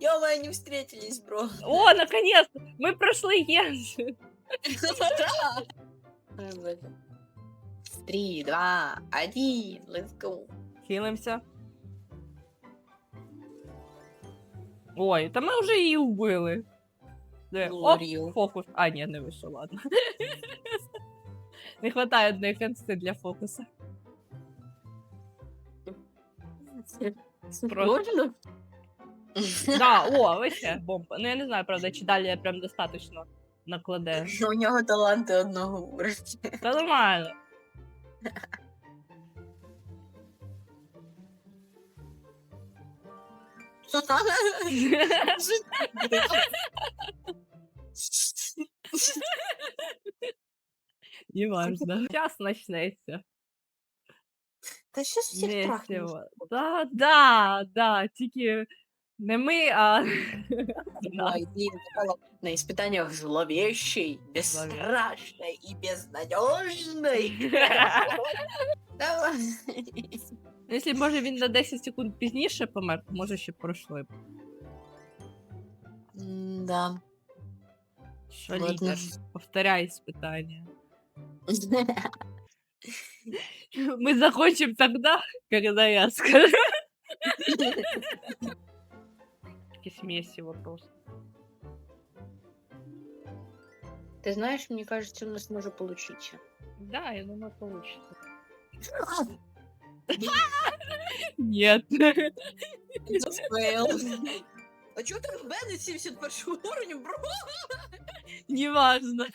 Ё-моё, не встретились, бро. О, наконец-то! Мы прошли Генш. Три, два, один, let's go. Хилимся. Ой, та ми вже її вбили. Де? Оп, Говорил. фокус. А, ні, не вийшло, ладно. Не хватає одної хенсти для фокуса. Можно? Да, о, вообще бомба. Ну я не знаю, правда, чи далі прям достаточно накладе. У нього таланти одного уровня. Та нормально. Не важно. Час начнеться. Та що ж всіх трахнеш? Да, да, да, тільки не ми, а. Да. Ой, блин, такого на испытаниях зловещей, бесстрашной и безнадежной. Давай. Ну, Якщо, може, він на 10 секунд пізніше помер, то може ще пройшли б. Да. Що Ладно. лікар? Повторяй спитання. Мы закончим тогда, когда я скажу. Такие смеси вопрос. Ты знаешь, мне кажется, у нас может получиться. Да, я думаю, получится. Нет. А чого ти в мене 71 уровня, бро? Неважно.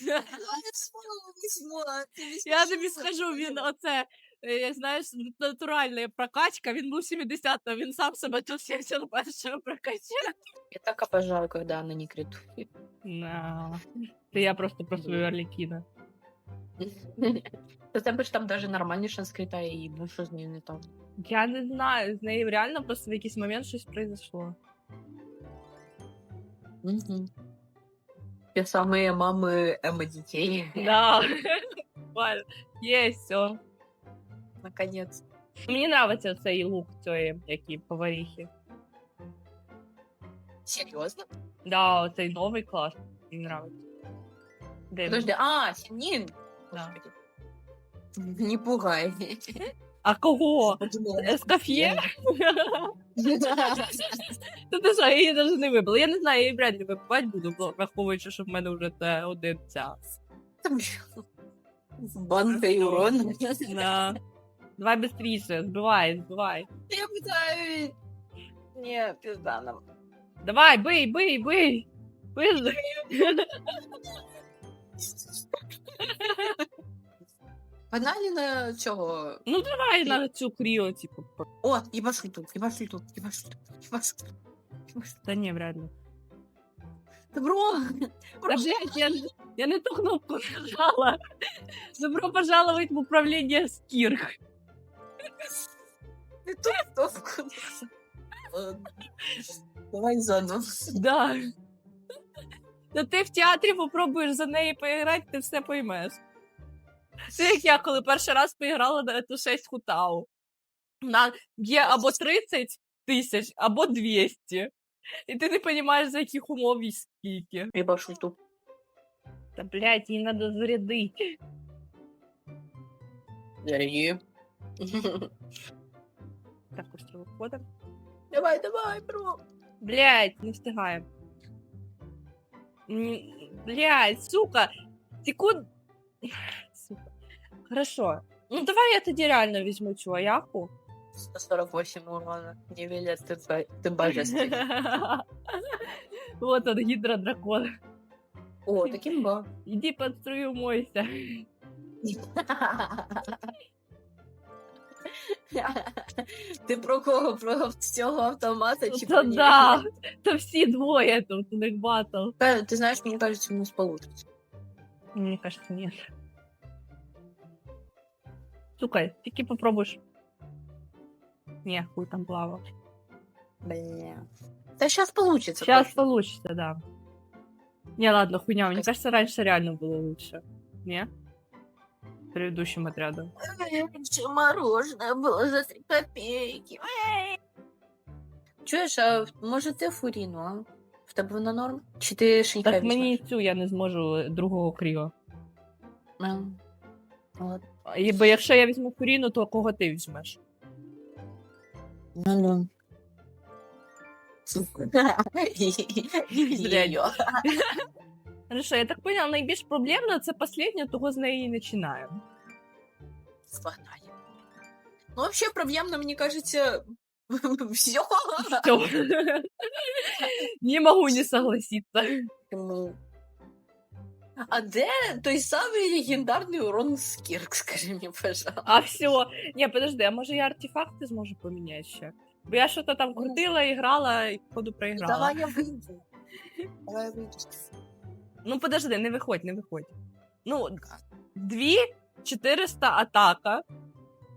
Я свого візьму, а ти візьмеш тобі скажу, він оце, е, знаєш, натуральна прокачка, він був 70 він сам себе тут 71 прокачав. Я так обожаю, когда она не критует. На. Це я просто про свою Орлікіна. Та тебе ж там даже нормальні шанс крита і ну що з нею не так. Я не знаю, з нею реально просто в якийсь момент щось произошло. Угу. Те самые мамы эмо детей. Да. Буквально. Є все. Наконец. Мені подобається цей лук цієї, які поваріхи. Серьезно? Да, оцей новий клас. Мені подобається. Де він? Подожди, а, Синин. Да. Господи. Не пугай. А кого? Ескаф'є? Та ти що, я її навіть не вибила. Я не знаю, я її вряд ли вибивати буду, бо враховуючи, що в мене вже це один час. Там Банка и урон. Да. Давай быстріше, збивай, збивай. Я пытаюсь. Не, пизда нам. Давай, бий, бий, бий. Бий. Погнали на цього. Ну давай на цю кріо, типу. О, ебашу тут, ебашу тут, ебашу тут, ебашу тут. Та ні, вряд ли. Добро. Та, блядь, я, я не ту кнопку нажала. Добро пожаловать в управління Скірг. Не ту кнопку. Ладно. Давай заново. Да. Та ти в театрі попробуєш за неї поіграти, ти все поймеш. Це як я, коли перший раз поіграла на ету 6 хутау. На є або 30 тисяч, або 200. І ти не розумієш, за яких умов і скільки. Ебашу тут. Та, блядь, її треба зарядити. Дорогі. Так, ось виходимо. Давай, давай, бро. Блядь, не встигаємо. М, Блядь, сука. Секунд. Сука. Хорошо. Ну давай я тоді реально візьму цю аяку. 148 урона. Не веля, ты, бо- ты божественный. Вот он, гидродракон. О, таким ба. Иди под струю мойся. Ти про кого? Про цього автомата чи про да. Та всі двоє тут, у них батл. Та, Ти знаєш, мені кажется, у нас получится. Мне кажется, нет. Сука, тільки попробуєш. Не, хуй там плавал. Бля. Да сейчас получится. Сейчас точно. получится, да. Не, ладно, хуйня. Мне кажется, раньше реально было лучше. Не? Предыдущим отрядом. Раньше мороженое было за 3 копейки. Чуєш, а може ти фуріну, а? В тебе вона норм? Чи ти шинька Так мені цю я не зможу другого кріо. От. І, бо якщо я візьму Фуріну, то кого ти візьмеш? Ну ну. Блядь. Хорошо, я так поняла, найбільш проблемно це последнє, того з неї і починаємо. Складає. Ну, вообще, проблемно, мне кажется, все. Всё. Не можу не согласиться. А де той самий легендарний урон Скірк, скажи мені, пожалуйста. А все. Не, подожди, а може я артефакти зможу поміняти ще? Бо я що-то там крутила, і грала, і походу проіграла. Давай я вийду. Давай я вийду. Ну подожди, не виходь, не виходь. Ну, дві 400 атака,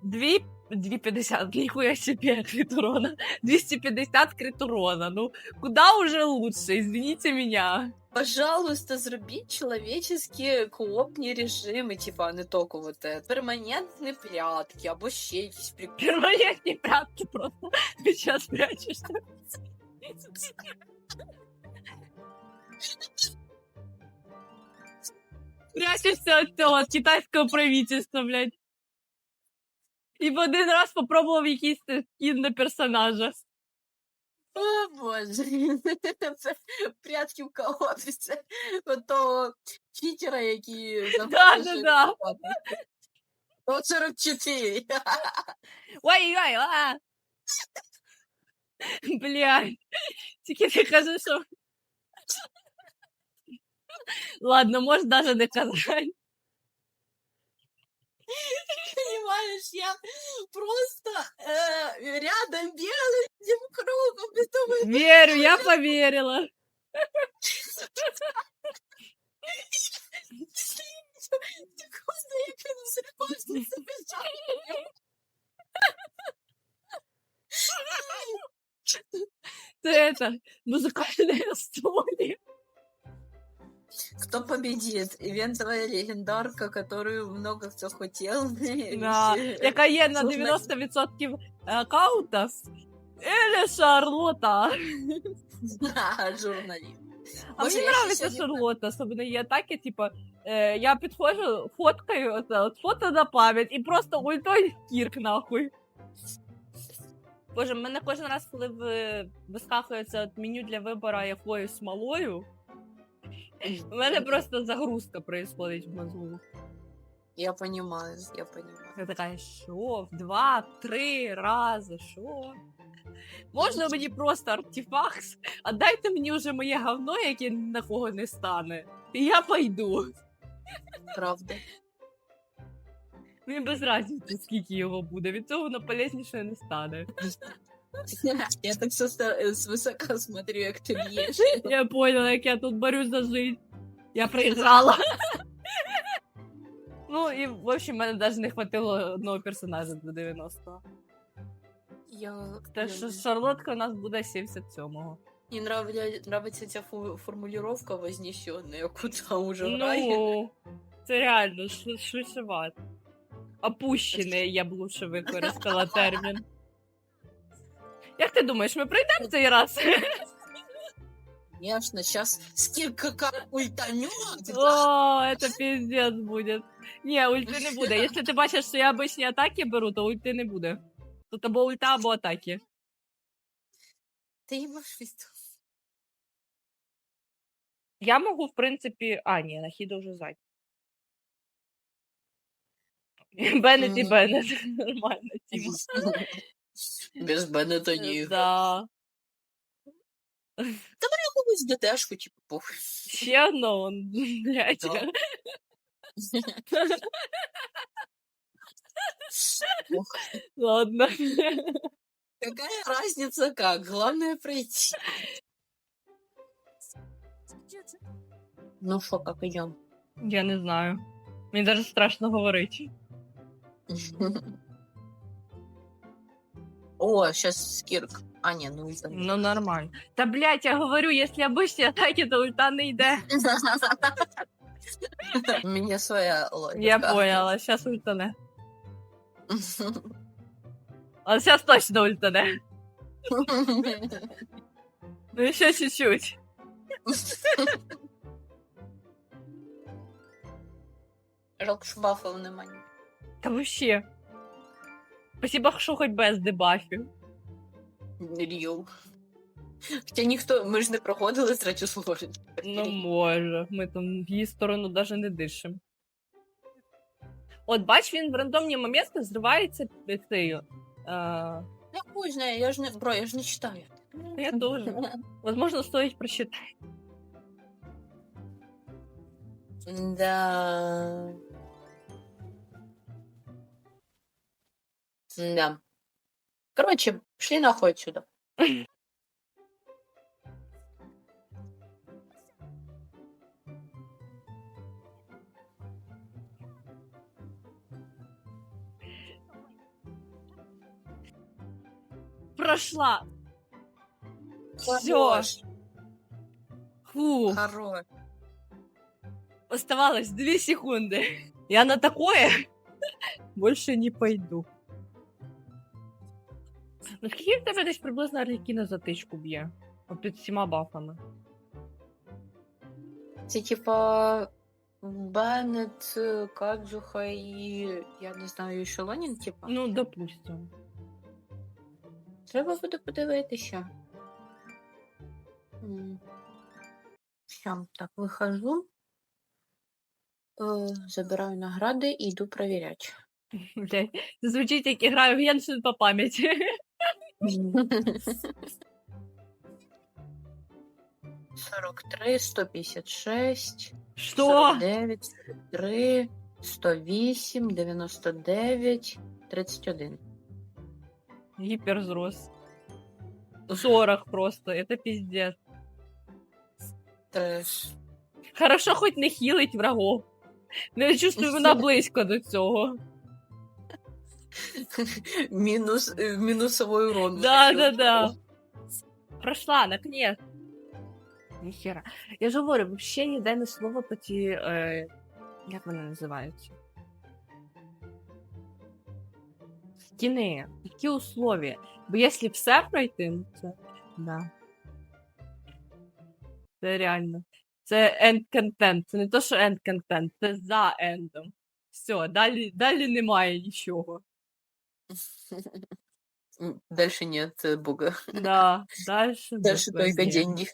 дві 250, ніхуя себе крит урона. 250 крит урона. Ну, куда уже лучше, извините меня. Пожалуйста, зробіть человеческие коопні режими, типа, а не тільки вот это. Перманентні прятки, або ще якісь приколи. Перманентні прятки просто. Ти сейчас прячешься. Прячешься от цього, от китайського правительства, блядь. І в один раз попробував якийсь скін на персонажа. О, боже. Це прятки в коопі. Це от того читера, який Да, да, да. О, 44. Ой, ой, а. Блядь. Тільки ти кажеш, що... Ладно, можеш даже не казати. Понимаешь, я просто э, рядом бегала этим кругом, и думаю, Вірю, я повірила. секунду, як він зривався забіжав. Це это, музикальна студія. Кто победит? Ивентовая легендарка, которую много кто хотел. Да, яка є на 90% аккаунтів. Или Шарлота. Да, журналист. А Боже, мені я нравиться ще сьогодні- Шарлота, особливо є атаки, типу, е, я підходжу, фоткаю, оце, от, фото на пам'ять, і просто ультой кірк нахуй. Боже, в мене кожен раз, коли ви- вискакується от меню для вибору якоюсь смолою, у мене просто загрузка происходить в мозгу. Я понимаю, я понимаю. Я така, що? В два, в три рази, що? Можна мені просто артефакт, а дайте мені вже моє говно, яке на кого не стане. І я пойду. Правда. Мені без разниці, скільки його буде. Від цього воно полезніше не стане. Я так все свысока смотрю, як ти б'єш. Я поняла, як я тут борюсь за жизнь. Я проіграла. Ну і в общем, мене навіть не хватило одного персонажа до 90-го. Я... Те, що Шарлотка у нас буде 77-го. Мені нравиться ця фу- формулировка вознесенная, куда уже грає. Ну, це реально ш- швидшеват. Опущений, я б лучше використала термін. Як ти думаєш, ми пройдемо цей раз? Конечно, сейчас сколько как ультанет. О, это пиздец буде. Ні, ульти не буде. Якщо ти бачиш, що я обичні атаки беру, то ульти не буде. Тут або ульта, або атаки. Ты ебашь пизду. Я можу, в принципі. А, ні, нахіда вже зайд. Беннет і Беннет. Нормально, Тіма. Без Беннета не Да. Якусь ДТшку, типу, похуй. Ще одно, он, блядь. Да. Ладно. Какая разница как? Главное пройти. Ну что, как идем? Я не знаю. Мені даже страшно говорити. О, сейчас Скирк. А, не, ну это... Ну, нормально. Та, блядь, я говорю, якщо обичні атаки, то ульта не йде. У меня своя логика. Я поняла, сейчас ультане. А сейчас точно ультане. Ну, ще чуть-чуть. Жалко, що бафов немає. Та вообще. Спасибо, що хоч без дебафів. Ріл. Хоча ніхто, ми ж не проходили третю сложність. Ну, може. Ми там в її сторону навіть не дишимо. От бач, він в рандомні моменти зривається цею. А, Я хуй знаю, я ж не, бро, я ж не читаю. я тоже. Возможно, стоїть прочитати. Да. Да. Короче, пошли нахуй отсюда. Прошла. Всё. Хорош, Фу. хорош. Оставалось две секунды. Я на такое больше не пойду. Ну, скільки в тебе десь приблизно Арлекіна за тичку б'є? Під всіма бафами. Це типа Беннет, Кадзуха і я не знаю, що Лонін, типа. Ну, допустим. Треба буде подивитися. М. Так, вихожу. Е, забираю награди і йду це звучить, як я граю в Геншин по пам'яті. Сорок три, сто п'ятдесят шесть, Що? сорок дев'ять, три, сто вісім, дев'яносто дев'ять, тридцять один. Гіперзрос. 40 просто, это пиздец. Треш. Хорошо, хоч не хілить врагов. Не чувствую вона близько до цього. Мінус, е, мінусовий урон. Да, да, да. Прошла, наконец. Ніхера. Я ж говорю, вообще не слово по ті. Е, як вони називаються? Стіни. Які условия? Бо якщо все пройти, ну це. Да. Це реально. Це end content. Це не то, що end content, це за ендом. Все, далі, далі немає нічого. Дальше нет, Бога. Да, дальше. Дальше только деньги.